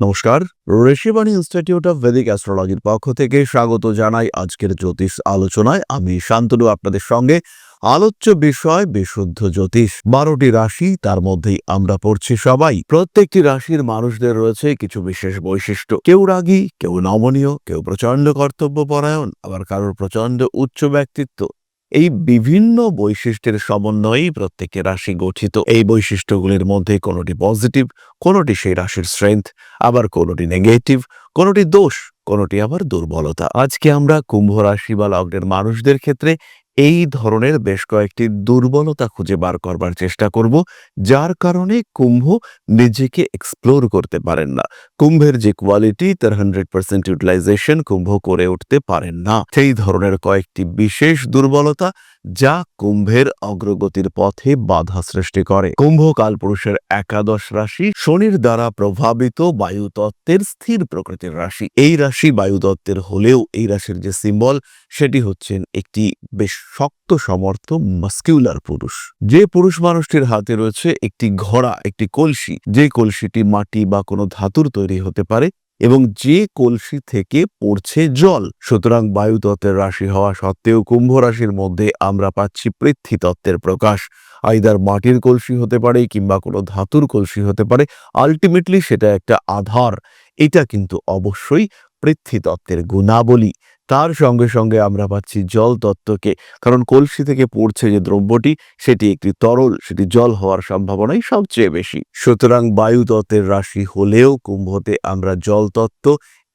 নমস্কার, Rishibani institute of Vedic অ্যাস্ট্রোলজির পক্ষ থেকে স্বাগত জানাই আজকের জ্যোতিষ আলোচনায়। আমি শান্তনু, আপনাদের সঙ্গে আলোচ্য বিষয় বিশুদ্ধ জ্যোতিষ। বারোটি রাশি, তার মধ্যেই আমরা পড়ছি সবাই। প্রত্যেকটি রাশির মানুষদের রয়েছে কিছু বিশেষ বৈশিষ্ট্য। কেউ রাগী, কেউ নমনীয়, কেউ প্রচণ্ড কর্তব্যপরায়ণ, আবার কারোর প্রচণ্ড উচ্চ ব্যক্তিত্ব। এই বিভিন্ন বৈশিষ্ট্যের সমন্বয়েই প্রত্যেকটি রাশি গঠিত। এই বৈশিষ্ট্যগুলির মধ্যে কোনোটি পজিটিভ, কোনোটি সেই রাশির স্ট্রেংথ আবার কোনোটি নেগেটিভ কোনোটি দোষ, কোনোটি আবার দুর্বলতা। আজকে আমরা কুম্ভ রাশি বা লগ্নের মানুষদের ক্ষেত্রে এই ধরনের বেশ কয়েকটি দুর্বলতা খুঁজে বার করবার চেষ্টা করব, যার কারণে কুম্ভ নিজেকে এক্সপ্লোর করতে পারেন না। কুম্ভের যে কোয়ালিটি তার হান্ড্রেড পার্সেন্ট ইউটিলাইজেশন কুম্ভ করে উঠতে পারেন না। সেই ধরনের কয়েকটি বিশেষ দুর্বলতা যা কুম্ভের অগ্রগতির পথে বাধা সৃষ্টি করে। কুম্ভ কালপুরুষের একাদশ রাশি শনির দ্বারা প্রভাবিত বায়ুতত্ত্বের স্থির প্রকৃতির রাশি। এই রাশি বায়ুতত্ত্বের হলেও এই রাশির যে সিম্বল সেটি হচ্ছেন একটি বেশ শক্ত সমর্থ মাস্কিউলার পুরুষ। যে পুরুষ মানুষটির হাতে রয়েছে একটি ঘোড়া, একটি কলসি। যে কলসিটি মাটি বা কোনো ধাতুর তৈরি হতে পারে এবং যে কলসি থেকে পড়ছে জল, সুতরাং বায়ুতত্ত্বের রাশি হওয়া সত্ত্বেও কুম্ভ রাশির মধ্যে আমরা পাচ্ছি পৃথ্বী তত্ত্বের প্রকাশ। আইদার মাটির কলসি হতে পারে কিংবা কোনো ধাতুর কলসি হতে পারে আলটিমেটলি সেটা একটা আধার। এটা কিন্তু অবশ্যই পৃথ্বী তত্ত্বের গুণাবলী। তার সঙ্গে সঙ্গে আমরা পাচ্ছি জল তত্ত্বকে। কারণ কলসি থেকে পড়ছে যে দ্রব্যটি, সেটি একটি তরল, সেটি জল হওয়ার সম্ভাবনাই সবচেয়ে বেশি। সুতরাং বায়ু তত্ত্বের রাশি হলেও কুম্ভতে আমরা জল তত্ত্ব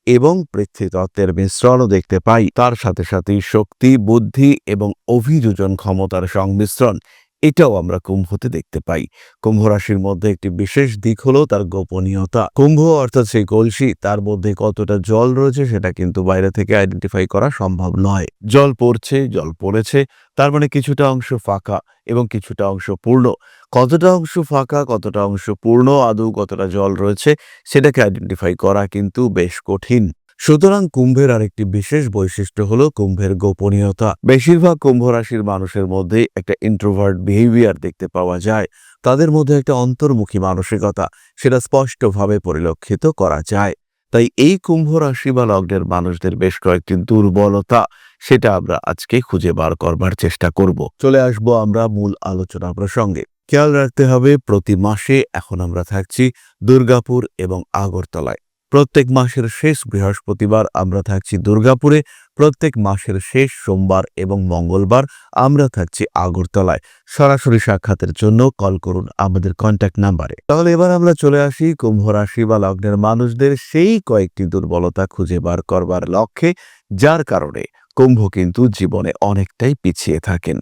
এবং পৃথ্বী তত্ত্বের মিশ্রণও দেখতে পাই। তার সাথে সাথে শক্তি, বুদ্ধি এবং অভিযোজন ক্ষমতার সংমিশ্রণ এটাও আমরা কুম্ভতে দেখতে পাই। কুম্ভ রাশির মধ্যে একটি বিশেষ দিক হলো তার গোপনীয়তা। কুম্ভ অর্থাৎ সেই কলসি, তার মধ্যে কতটা জল রয়েছে সেটা কিন্তু বাইরে থেকে আইডেন্টিফাই করা সম্ভব নয়। জল পড়ছে, জল পড়েছে, তার মানে কিছুটা অংশ ফাঁকা এবং কিছুটা অংশ পূর্ণ। কতটা অংশ ফাঁকা, কতটা অংশ পূর্ণ, আদৌ কতটা জল রয়েছে, সেটাকে আইডেন্টিফাই করা কিন্তু বেশ কঠিন। সুতরাং কুম্ভের আরেকটি বিশেষ বৈশিষ্ট্য হলো কুম্ভের গোপনীয়তা। বেশিরভাগ কুম্ভ রাশির মানুষের মধ্যে একটা ইন্ট্রোভার্ট বিহেভিয়ার দেখতে পাওয়া যায়। তাদের মধ্যে একটা অন্তর্মুখী মানসিকতা, সেটা স্পষ্টভাবে পরিলক্ষিত করা যায়। তাই এই কুম্ভ রাশি বা লগ্নের মানুষদের বেশ কয়েকটি দুর্বলতা, সেটা আমরা আজকে খুঁজে বার করবার চেষ্টা করব। চলে আসব আমরা মূল আলোচনা প্রসঙ্গে। খেয়াল রাখতে হবে, প্রতি মাসে এখন আমরা থাকছি দুর্গাপুর এবং আগরতলায়। প্রত্যেক মাসের শেষ বৃহস্পতিবার আমরা থাকছি দুর্গাপুরে, প্রত্যেক মাসের শেষ সোমবার এবং মঙ্গলবার আমরা থাকছি আগরতলায়। সরাসরি সাক্ষাতের জন্য কল করুন আমাদের কন্ট্যাক্ট নাম্বারে তাহলে এবার আমরা চলে আসি কুম্ভ রাশি বা লগ্নের মানুষদের সেই কয়েকটি দুর্বলতা খুঁজে বার করবার লক্ষ্যে, যার কারণে কুম্ভ কিন্তু জীবনে অনেকটাই পিছিয়ে থাকেন।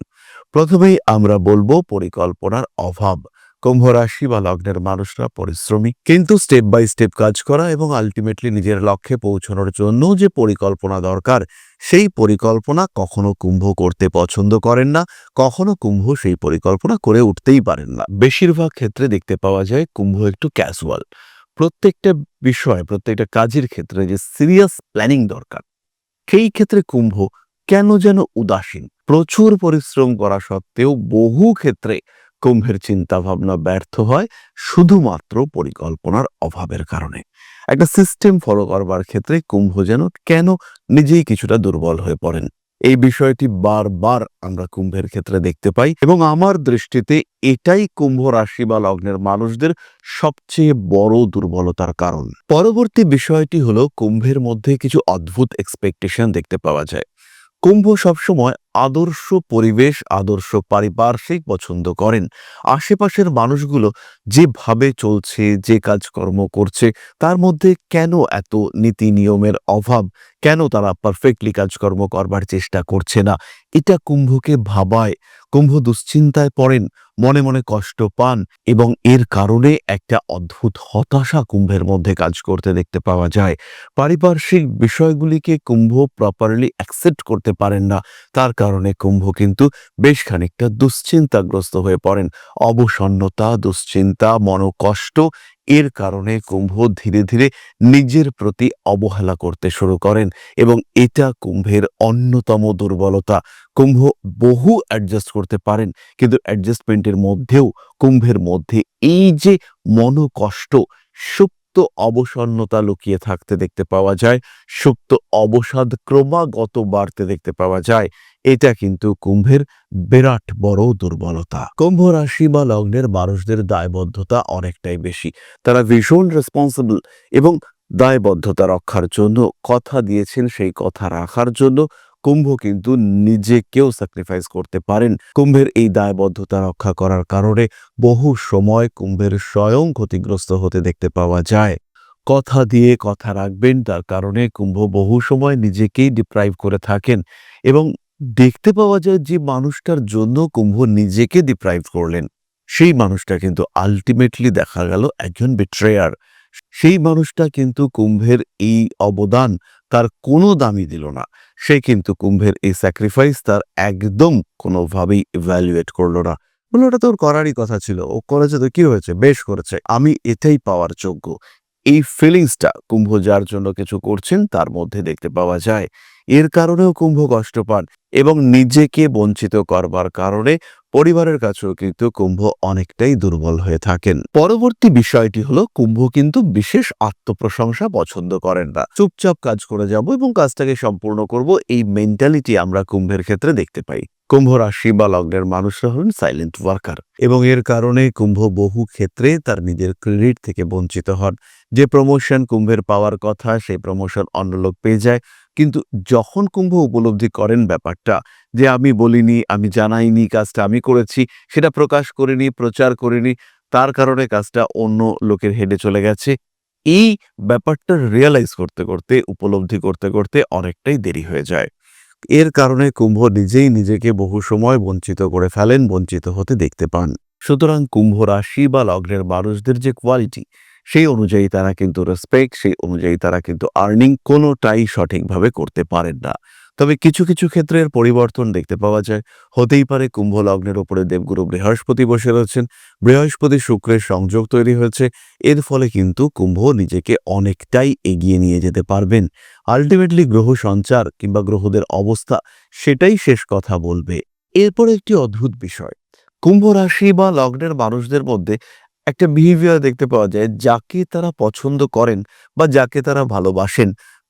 প্রথমেই আমরা বলব পরিকল্পনার অভাব। কুম্ভ রাশি বা লগ্নের মানুষরা পরিশ্রমী। কিন্তু স্টেপ বাই স্টেপ কাজ করা এবং আলটিমেটলি নিজের লক্ষ্যে পৌঁছানোর জন্য যে পরিকল্পনা দরকার, সেই পরিকল্পনা কখনো কুম্ভ করতে পছন্দ করেন না, কখনো কুম্ভ সেই পরিকল্পনা করে উঠতেই পারেন না। বেশিরভাগ ক্ষেত্রে দেখতে পাওয়া যায় কুম্ভ একটু ক্যাজুয়াল প্রত্যেকটা বিষয়, প্রত্যেকটা কাজের ক্ষেত্রে যে সিরিয়াস প্ল্যানিং দরকার, সেই ক্ষেত্রে কুম্ভ কেন যেন উদাসীন। প্রচুর পরিশ্রম করা সত্ত্বেও বহু ক্ষেত্রে কুম্ভের চিন্তা ভাবনা ব্যর্থ হয় শুধুমাত্র পরিকল্পনার অভাবের কারণে। একটা সিস্টেম ফলো করবার ক্ষেত্রে কুম্ভ যেন কেন নিজেই কিছুটা দুর্বল হয়ে পড়েন। এই বিষয়টি বারবার আমরা কুম্ভের ক্ষেত্রে দেখতে পাই এবং আমার দৃষ্টিতে এটাই কুম্ভ রাশি বা লগ্নের মানুষদের সবচেয়ে বড় দুর্বলতার কারণ। পরবর্তী বিষয়টি হলো কুম্ভের মধ্যে কিছু অদ্ভুত এক্সপেকটেশন দেখতে পাওয়া যায়। কুম্ভ সবসময় আদর্শ পরিবেশ, আদর্শ পারিপার্শ্বিক পছন্দ করেন। আশেপাশের মানুষগুলো যেভাবে চলছে, যে কাজকর্ম করছে, তার মধ্যে কেন এত নীতি নিয়মের অভাব? কেন তারা পারফেক্টলি কাজকর্ম করবার চেষ্টা করছে না? এটা কুম্ভকে ভাবায়। কুম্ভ দুশ্চিন্তায় পড়েন, মনে মনে কষ্ট পান এবং এর কারণে একটা অদ্ভুত হতাশা কুম্ভের মধ্যে কাজ করতে দেখতে পাওয়া যায়। পারিপার্শ্বিক বিষয়গুলিকে কুম্ভ প্রপারলি অ্যাকসেপ্ট করতে পারেন না। তার কারণে কুম্ভ কিন্তু বেশ খানিকটা দুশ্চিন্তাগ্রস্ত হয়ে পড়েন। অবসন্নতা, দুশ্চিন্তা, মনোকষ্ট, এর কারণে কুম্ভ ধীরে ধীরে নিজের প্রতি অবহেলা করতে শুরু করেন এবং এটা কুম্ভের অন্যতম দুর্বলতা। কুম্ভ বহু অ্যাডজাস্ট করতে পারেন, কিন্তু অ্যাডজাস্টমেন্টের মধ্যেও কুম্ভের মধ্যে এই যে মনোকষ্ট, সুপ্ত অবসন্নতা লুকিয়ে থাকতে দেখতে পাওয়া যায়, সুপ্ত অবসাদ ক্রমাগত বাড়তে দেখতে পাওয়া যায়। এটা কিন্তু কুম্ভের বিরাট বড় দুর্বলতা। কুম্ভ রাশি বা লগ্নের মানুষদের দায়বদ্ধতা অনেকটাই বেশি। তারা ভীষণ রেসপন্সিবল এবং দায়বদ্ধতা রক্ষার জন্য কথা দিয়েছেন, সেই কথা রাখার জন্য কুম্ভ কিন্তু নিজেকেও স্যাক্রিফাইস করতে পারেন। কুম্ভের এই দায়বদ্ধতা রক্ষা করার কারণে বহু সময় কুম্ভের স্বয়ং ক্ষতিগ্রস্ত হতে দেখতে পাওয়া যায়। কথা দিয়ে কথা রাখবেন, তার কারণে কুম্ভ বহু সময় নিজেকেই ডিপ্রাইভ করে থাকেন এবং দেখতে পাওয়া যায় যে মানুষটার জন্য কুম্ভ নিজেকে ডিপ্রাইভ করলেন। সেই মানুষটা কিন্তু আলটিমেটলি দেখা গেল একজন বিট্রেয়ার সেই মানুষটা কিন্তু কুম্ভের এই অবদান তার কোনো দামি দিল না। সে কিন্তু কুম্ভের এই স্যাক্রিফাইস তার একদম কোনোভাবেই ইভ্যালুয়েট করল না। বলল ওটা তোর করারই কথা ছিল। ও করেছে তো কি হয়েছে? বেশ করেছে। আমি এটাই পাওয়ার যোগ্য। এই ফিলিংসটা কুম্ভ যার জন্য কিছু করছেন, তার মধ্যে দেখতে পাওয়া যায়। এর কারণেও কুম্ভ কষ্ট পান এবং নিজেকে বঞ্চিত করবার কারণে পরিবারের কাছেও কিন্তু কুম্ভ অনেকটাই দুর্বল হয়ে থাকেন। পরবর্তী বিষয়টি হলো, কুম্ভ কিন্তু বিশেষ আত্মপ্রশংসা পছন্দ করেন না। চুপচাপ কাজ করে যাব এবং কাজটাকে সম্পূর্ণ করব, এই মেন্টালিটি আমরা কুম্ভের ক্ষেত্রে দেখতে পাই। কুম্ভ রাশি বা লগ্নের মানুষরা হলেন সাইলেন্ট ওয়ার্কার এবং এর কারণে কুম্ভ বহু ক্ষেত্রে তার নিজের ক্রেডিট থেকে বঞ্চিত হন। যে প্রমোশন কুম্ভের পাওয়ার কথা, সেই প্রমোশন অন্য লোক পেয়ে যায়। কিন্তু যখন কুম্ভ উপলব্ধি করেন ব্যাপারটা, যে আমি বলিনি, আমি জানাইনি, কাজটা আমি করেছি, সেটা প্রকাশ করিনি, প্রচার করিনি, তার কারণে কাজটা অন্য লোকের হেডে চলে গেছে, এই ব্যাপারটা রিয়েলাইজ করতে করতে, উপলব্ধি করতে করতে অনেকটাই দেরি হয়ে যায়। এর কারণে কুম্ভ নিজেই নিজেকে বহু সময় বঞ্চিত করে ফেলেন, বঞ্চিত হতে দেখতে পান। সুতরাং কুম্ভ রাশি বা লগ্নের মানুষদের যে কোয়ালিটি সেই অনুযায়ী তারা কিন্তু রেসপেক্ট সেই অনুযায়ী তারা কিন্তু আর্নিং কোনোটাই সঠিকভাবে করতে পারেন না। তবে কিছু কিছু ক্ষেত্রে এর পরিবর্তন দেখতে পাওয়া যায়। হতেই পারে কুম্ভ লগ্নের ওপরে দেবগুরু বৃহস্পতি বসে রয়েছেন। বৃহস্পতি শুক্রের সংযোগ তৈরি হয়েছে। এর ফলে কিন্তু কুম্ভ নিজেকে অনেকটাই এগিয়ে নিয়ে যেতে পারবেন। আলটিমেটলি গ্রহ সঞ্চার কিংবা গ্রহদের অবস্থা সেটাই শেষ কথা বলবে। এরপর একটি অদ্ভুত বিষয়। কুম্ভ রাশি বা লগ্নের মানুষদের মধ্যে একটা বিহেভিয়ার দেখতে পাওয়া যায়, যাকে তারা পছন্দ করেন বা যাকে তারা ভালোবাসেন।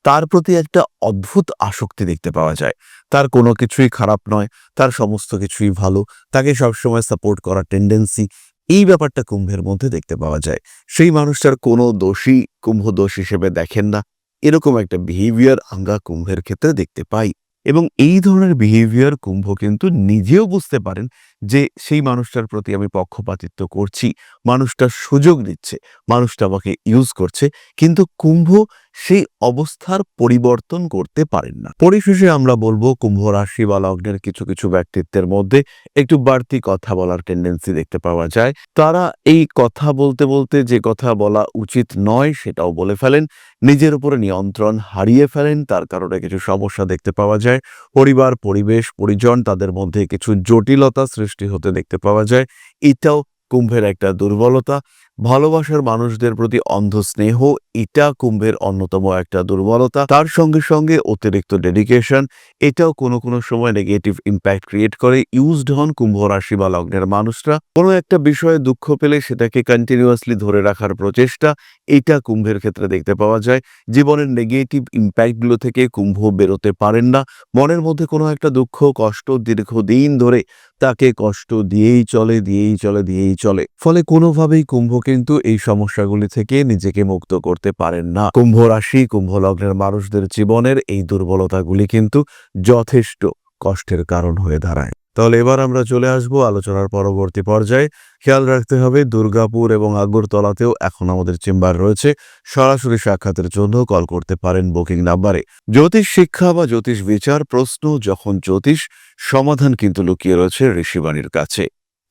তার প্রতি একটা অদ্ভুত আসক্তি দেখতে পাওয়া যায়। তার কোনো কিছুই খারাপ নয়, তার সমস্ত কিছুই ভালো, তাকে সবসময় সাপোর্ট করার টেন্ডেন্সি এই ব্যাপারটা কুম্ভের মধ্যে দেখতে পাওয়া যায়। সেই মানুষটার কোনো দোষী কুম্ভ দোষ হিসেবে দেখেন না। এরকম একটা বিহেভিয়ার আমরা কুম্ভের ক্ষেত্রে দেখতে পাই। এবং এই ধরনের বিহেভিয়ার কুম্ভ কিন্তু নিজেও বুঝতে পারেন যে সেই মানুষটার প্রতি আমি পক্ষপাতিত্ব করছি মানুষটার সুযোগ দিচ্ছে, মানুষটা আমাকে ইউজ করছে, কিন্তু কুম্ভ সেই অবস্থার পরিবর্তন করতে পারেন না। পরিশেষে আমরা বলব, কুম্ভ রাশি বা লগ্নের কিছু কিছু ব্যক্তিত্বের মধ্যে একটু বাড়তি কথা বলার টেন্ডেন্সি দেখতে পাওয়া যায়। তারা এই কথা বলতে বলতে যে কথা বলা উচিত নয় সেটাও বলে ফেলেন। নিজের উপরে নিয়ন্ত্রণ হারিয়ে ফেলেন, তার কারণে কিছু সমস্যা দেখতে পাওয়া যায়। পরিবার, পরিবেশ, পরিজন, তাদের মধ্যে কিছু জটিলতা সৃষ্টি হতে দেখতে পাওয়া যায়। এটাও কুম্ভের একটা দুর্বলতা। ভালোবাসার মানুষদের প্রতি অন্ধ স্নেহ, এটা কুম্ভের অন্যতম একটা দুর্বলতা। তার সঙ্গে সঙ্গে অতিরিক্ত ডেডিকেশন এটাও কোনো কোনো সময় নেগেটিভ ইম্প্যাক্ট ক্রিয়েট করে। ইউজড হন কুম্ভ রাশি বা লগ্নের মানুষরা। কোনো একটা বিষয়ে দুঃখ পেলে সেটাকে কন্টিনিউয়াসলি ধরে রাখার প্রচেষ্টা এটা কুম্ভের ক্ষেত্রে দেখতে পাওয়া যায়। জীবনের নেগেটিভ ইম্প্যাক্টগুলো থেকে কুম্ভ বেরোতে পারেন না। মনের মধ্যে কোনো একটা দুঃখ, কষ্ট দীর্ঘদিন ধরে তাকে কষ্ট দিয়েই চলে দিয়েই চলে দিয়েই চলে। ফলে কোনোভাবেই কুম্ভ কিন্তু এই সমস্যাগুলি থেকে নিজেকে মুক্ত করতে পারেন না। কুম্ভ রাশি, কুম্ভ লগ্নের মানুষদের জীবনের এই দুর্বলতাগুলি কিন্তু যথেষ্ট কষ্টের কারণ হয়ে দাঁড়ায়। তাহলে এবার আমরা চলে আসব আলোচনার পরবর্তী পর্যায়ে। খেয়াল রাখতে হবে, দুর্গাপুর এবং আগরতলাতেও এখন আমাদের চেম্বার রয়েছে। সরাসরি সাক্ষাতের জন্য কল করতে পারেন বুকিং নাম্বারে। জ্যোতিষ শিক্ষা বা জ্যোতিষ বিচার প্রশ্ন যখন জ্যোতিষ, সমাধান কিন্তু লুকিয়ে রয়েছে ঋষিবাণীর কাছে।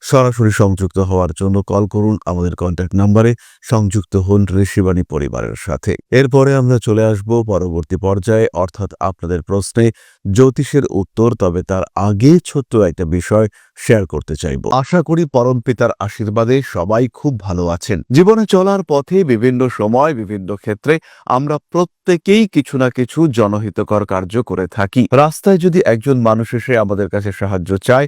সরাসরি সংযুক্ত হওয়ার জন্য কল করুন আমাদের কন্ট্যাক্ট নাম্বারে সংযুক্ত হন ঋষিবাণী পরিবারের সাথে। এরপরে আমরা চলে আসব পরবর্তী পর্যায়ে, অর্থাৎ আপনাদের প্রশ্নে জ্যোতিষের উত্তর, তবে তার আগে ছোট্ট একটা বিষয় শেয়ার করতে চাইব। আশা করি পরম পিতার আশীর্বাদে সবাই খুব ভালো আছেন। জীবনে চলার পথে বিভিন্ন সময়, বিভিন্ন ক্ষেত্রে আমরা প্রত্যেকেই কিছু না কিছু জনহিতকর কার্য করে থাকি। রাস্তায় যদি একজন মানুষ এসে আমাদের কাছে সাহায্য চায়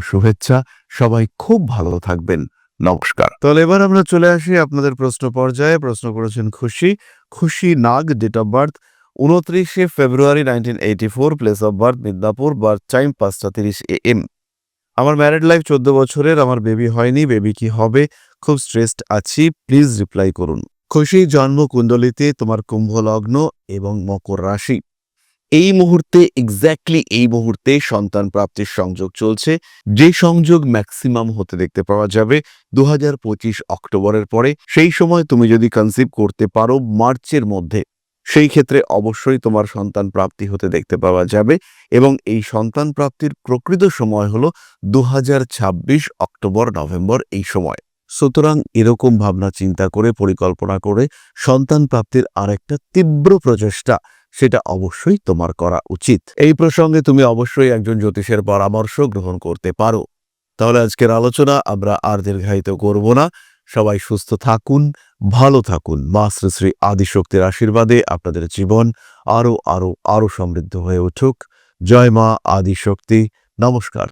শুভেচ্ছা। সবাই খুব ভালো থাকবেন। নমস্কার। তাহলে এবার আমরা চলে আসি আপনাদের প্রশ্ন পর্যায়ে। প্রশ্ন করেছেন খুশি। খুশি নাগ ডেট অফ বার্থ উনত্রিশে ফেব্রুয়ারি nineteen eighty four place of birth Midnapore birth time পাঁচটা তিরিশ এ এম আমার ম্যারিড লাইফ চোদ্দ বছরের, আমার বেবি হয়নি বেবি কি হবে? খুব স্ট্রেসড আছি প্লিজ রিপ্লাই করুন। খুশি জন্ম কুণ্ডলিতে, তোমার কুম্ভ লগ্ন এবং মকর রাশি। এই মুহূর্তে এক্স্যাক্টলি এই মুহূর্তে সন্তান প্রাপ্তির সংযোগ চলছে। যে সংযোগ ম্যাক্সিমাম হতে দেখতে পাওয়া যাবে দুহাজার পঁচিশ অক্টোবরের পরে। সেই সময় তুমি যদি কনসিভ করতে পারো মার্চের মধ্যে, সেই ক্ষেত্রে অবশ্যই তোমার সন্তান প্রাপ্তি হতে দেখতে পাওয়া যাবে এবং এই সন্তান প্রাপ্তির প্রকৃত সময় হলো দু হাজার ছাব্বিশ অক্টোবর, নভেম্বর এই সময়। সুতরাং এরকম ভাবনা চিন্তা করে, পরিকল্পনা করে সন্তান প্রাপ্তির আরেকটা তীব্র প্রচেষ্টা সেটা অবশ্যই তোমার করা উচিত। এই প্রসঙ্গে তুমি অবশ্যই একজন জ্যোতিষের পরামর্শ গ্রহণ করতে পারো। তাহলে আজকের আলোচনা আমরা আর দীর্ঘায়িত করব না। সবাই সুস্থ থাকুন, ভালো থাকুন। মা শ্রী শ্রী আদিশক্তির আশীর্বাদে আপনাদের জীবন আরও আরও আরও সমৃদ্ধ হয়ে উঠুক। জয় মা আদিশক্তি। নমস্কার।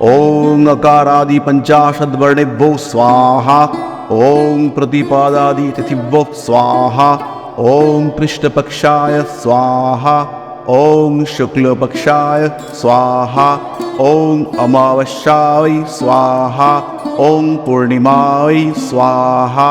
ওং আকারাদি পঞ্চাশদ্বর্ণেভ্যো স্বাহা। ওং প্রতিপাদাদি তিথিভ্যো স্বাহা। ॐ पृष्ठपक्षाय स्वाहा ॐ शुक्लपक्षाय स्वाहा ॐ अमावस्याय स्वाहा ॐ पूर्णिमाय स्वाहा